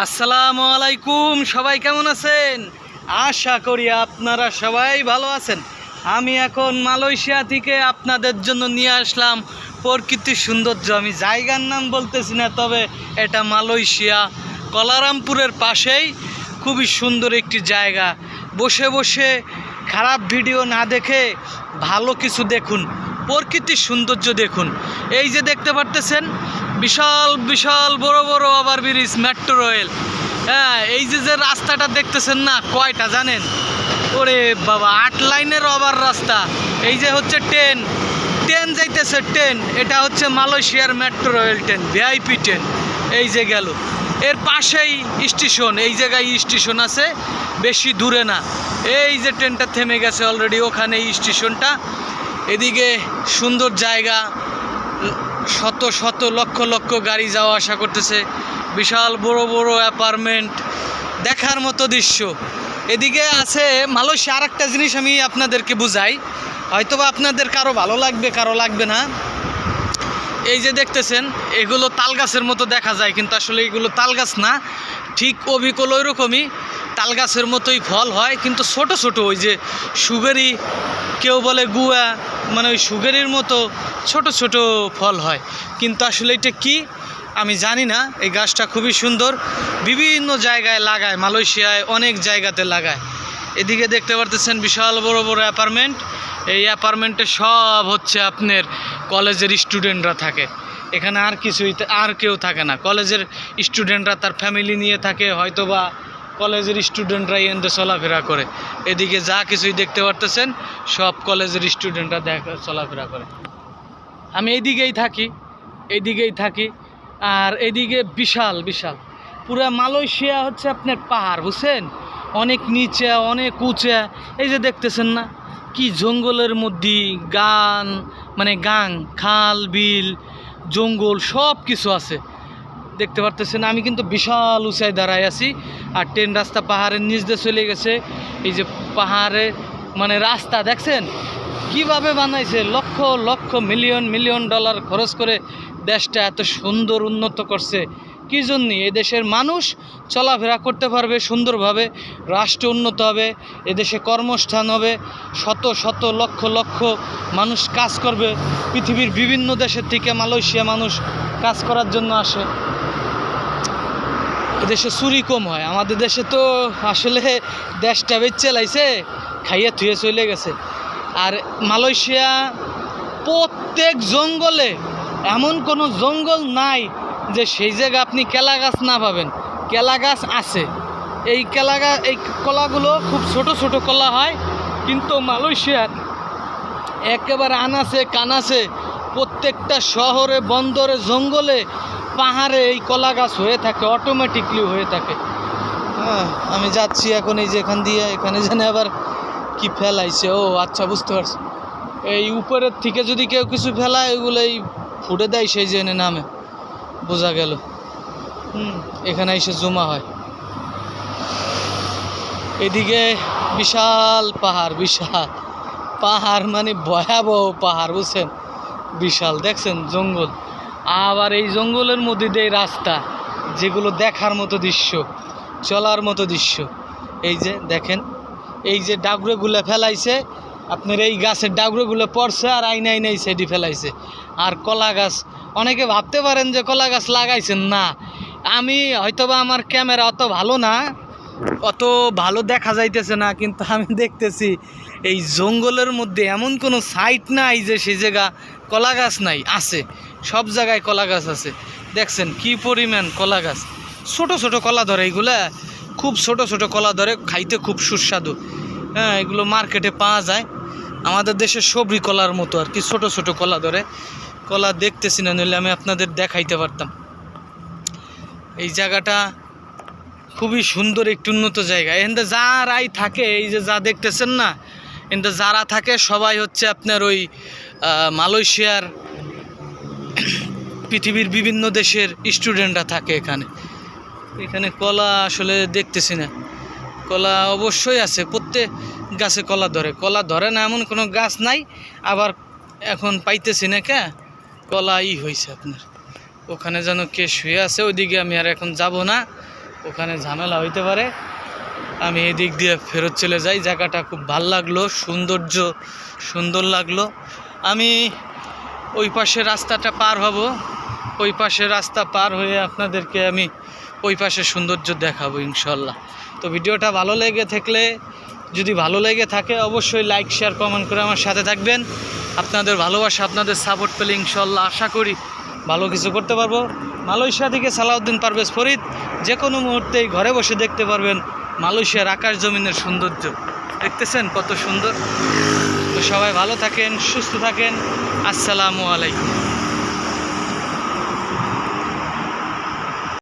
আসসালামু আলাইকুম, সবাই কেমন আছেন? আশা করি আপনারা সবাই ভালো আছেন। আমি এখন মালয়েশিয়া থেকে আপনাদের জন্য নিয়ে আসলাম প্রকৃতির সৌন্দর্য। আমি জায়গার নাম বলতেছি না, তবে এটা মালয়েশিয়া। কলারামপুরের পাশেই খুবই সুন্দর একটি জায়গা। বসে বসে খারাপ ভিডিও না দেখে ভালো কিছু দেখুন, প্রকৃতির সৌন্দর্য দেখুন। এই যে দেখতে পারতেছেন বিশাল বিশাল বড় বড় ওভার ব্রিজ মেট্রো রেল হ্যাঁ এই যে যে রাস্তাটা দেখতেছেন না, কয়টা জানেন? ওরে বাবা, আট লাইনের ওভার রাস্তা। এই যে হচ্ছে ট্রেন ট্রেন যাইতেছে ট্রেন এটা হচ্ছে মালয়েশিয়ার metro rail train VIP train এই যে গেল। এর পাশেই স্টেশন এই জায়গায় স্টেশন আছে, বেশি দূরে না। এই যে ট্রেনটা থেমে গেছে অলরেডি ওখানে স্টেশনটা এদিকে সুন্দর জায়গা শত শত লক্ষ লক্ষ গাড়ি যাওয়া আসা করতেছে। বিশাল বড় বড় অ্যাপার্টমেন্ট দেখার মতো দৃশ্য। এদিকে আছে মালয়েশিয়া আর একটা জিনিস আমি আপনাদেরকে বুঝাই। হয়তোবা আপনাদের কারও ভালো লাগবে, কারও লাগবে না। এই যে দেখতেছেন, এগুলো তাল গাছের মতো দেখা যায়, কিন্তু আসলে এগুলো তাল গাছ না। ঠিক অবিকল ওই রকমই তাল গাছের মতোই ফল হয়, কিন্তু ছোট ছোট ওই যে সুগেরি কেউ বলে গুয়া মানে ওই সুগেরির মতো ছোট ছোট ফল হয়। কিন্তু আসলে এটা কি, আমি জানি না। এই গাছটা খুবই সুন্দর, বিভিন্ন জায়গায় লাগায়, মালয়েশিয়ায় অনেক জায়গাতে লাগায়। এদিকে দেখতে পারতেছেন বিশাল বড় বড় অ্যাপার্টমেন্ট। এই অ্যাপার্টমেন্টে সব হচ্ছে আপনার কলেজের স্টুডেন্টরা থাকে। এখানে আর কিছুই আর কেউ থাকে না। কলেজের স্টুডেন্টরা তার ফ্যামিলি নিয়ে থাকে হয়তো বা কলেজের স্টুডেন্টরা এনতে চলাফেরা করে। এদিকে যা কিছুই দেখতে পারতেছেন, সব কলেজের স্টুডেন্টরা দেখা চলাফেরা করে। আমি এইদিকেই থাকি এইদিকেই থাকি, আর এদিকে বিশাল বিশাল। পুরা মালয়েশিয়া হচ্ছে আপনার পাহাড়, বুঝছেন? অনেক নিচে, অনেক উঁচা। এই যে দেখতেছেন না? কি জঙ্গলের মধ্যে গান মানে গাং, খাল, বিল, জঙ্গল সব কিছু আছে। দেখতে পারতেছেন, আমি কিন্তু বিশাল উঁচায় দাঁড়ায় আছি আর ট্রেন রাস্তা পাহাড়ের নিচ দিয়ে চলে গেছে। এই যে পাহাড়ে মানে রাস্তা, দেখছেন? কীভাবে বানাইছে? Lakh lakh million million dollar খরচ করে দেশটা এত সুন্দর উন্নত করছে। কি জন্য? এই দেশের মানুষ চলাফেরা করতে পারবে, সুন্দরভাবে রাষ্ট্র উন্নত হবে এদেশে কর্মস্থান হবে, শত শত লক্ষ লক্ষ মানুষ কাজ করবে, পৃথিবীর বিভিন্ন দেশের থেকে মালয়েশিয়া মানুষ কাজ করার জন্য আসে। এদেশে চুরি কম হয়, আমাদের দেশে তো আসলে দেশটা বেচে লাইছে, খাইয়া থুয়ে চলে গেছে। আর মালয়েশিয়া প্রত্যেক জঙ্গলে এমন কোনো জঙ্গল নাই যে সেই জায়গায় আপনি কেলা গাছ না পাবেন, কেলা গাছ আছে। এই কেলা গাছ এই কলাগুলো খুব ছোট ছোট কলা হয়, কিন্তু মালয়েশিয়ার একেবারে আনাসে কানাসে প্রত্যেকটা শহরে, বন্দরে, জঙ্গলে পাহাড়ে এই কলা গাছ হয়ে থাকে অটোমেটিকলি হয়ে থাকে। হ্যাঁ আমি যাচ্ছি এখন এই যে এখান দিয়ে, এখানে জানে আবার কি ফেলাইছে। ও আচ্ছা বুঝতে পারছি। এই উপরের থেকে যদি কেউ কিছু ফেলায় এগুলো এই ফুটে দেয় সেই জেনে নামে। বোঝা গেল। হুম। এখানে এসে জমা হয়। এদিকে বিশাল পাহাড় বিশাল। পাহাড় মানে ভয়াবহ পাহাড় বুঝছেন? বিশাল দেখছেন? জঙ্গল। আবার এই জঙ্গলের মধ্যে দিয়ে রাস্তা যেগুলো দেখার মতো দৃশ্য চলার মতো দৃশ্য। এই যে দেখেন? এই যে ডাগড়েগুলো ফেলাইছে আপনার এই গাছের ডাগড়েগুলো পড়ছে আর আইনে আইনে এই সাইডে ফেলাইছে। আর কলা গাছ অনেকে ভাবতে পারেন যে কলা গাছ লাগাইছেন না। আমি হয়তোবা আমার ক্যামেরা অত ভালো না, অত ভালো দেখা যাইতেছে না, কিন্তু আমি দেখতেছি এই জঙ্গলের মধ্যে এমন কোনো সাইট নাই যে সেই জায়গা কলা গাছ নাই, আছে। সব জায়গায় কলা গাছ আছে। দেখছেন কি পরিমাণ কলা গাছ। ছোট ছোট কলা ধরে এইগুলা খুব ছোট ছোট কলা ধরে খাইতে খুব সুস্বাদু। হ্যাঁ এগুলো মার্কেটে পাওয়া যায়। আমাদের দেশে সবরি কলার মতো আর কি, ছোট ছোট কলা ধরে। কলা দেখতেছি না, নইলে আমি আপনাদের দেখাইতে পারতাম। এই জায়গাটা খুবই সুন্দর, একটি উন্নত জায়গা। এখানটা যারাই থাকে, এই যে যা দেখতেছেন না এখানটা যারা থাকে, সবাই হচ্ছে আপনার ওই মালয়েশিয়ার পৃথিবীর বিভিন্ন দেশের স্টুডেন্টরা থাকে এখানে। এখানে কলা আসলে দেখতেছি না। কলা অবশ্যই আছে, প্রত্যেক গাছে কলা ধরে। কলা ধরে না, এমন কোনো গাছ নাই, আবার এখন পাইতেছি না, কে? কলা ই হয়েছে আপনার। ওখানে যেন কে শুয়ে আছে, ওইদিকে আমি আর এখন যাব না। ওখানে ঝামেলা হইতে পারে। আমি এদিক দিয়ে ফেরত চলে যাই। জায়গাটা খুব ভালো লাগল, সৌন্দর্য সুন্দর লাগল। আমি ওই পাশে রাস্তাটা পার হব। ওই পাশে রাস্তা পার হয়ে আপনাদেরকে আমি ওই পাশে সৌন্দর্য দেখাবো ইনশাল্লাহ তো ভিডিওটা ভালো লেগে থাকলে, যদি ভালো লেগে থাকে অবশ্যই লাইক শেয়ার কমেন্ট করে আমার সাথে থাকবেন। আপনাদের ভালোবাসা, আপনাদের সাপোর্ট পেলে ইনশাল্লাহ আশা করি ভালো কিছু করতে পারব। মালয়েশিয়া থেকে সালাউদ্দিন পারভেজ ফরিদ যে কোনো মুহূর্তেই ঘরে বসে দেখতে পারবেন মালয়েশিয়ার আকাশ জমিনের সৌন্দর্য। দেখতেছেন কত সুন্দর। তো সবাই ভালো থাকেন, সুস্থ থাকেন। আসসালামু আলাইকুম।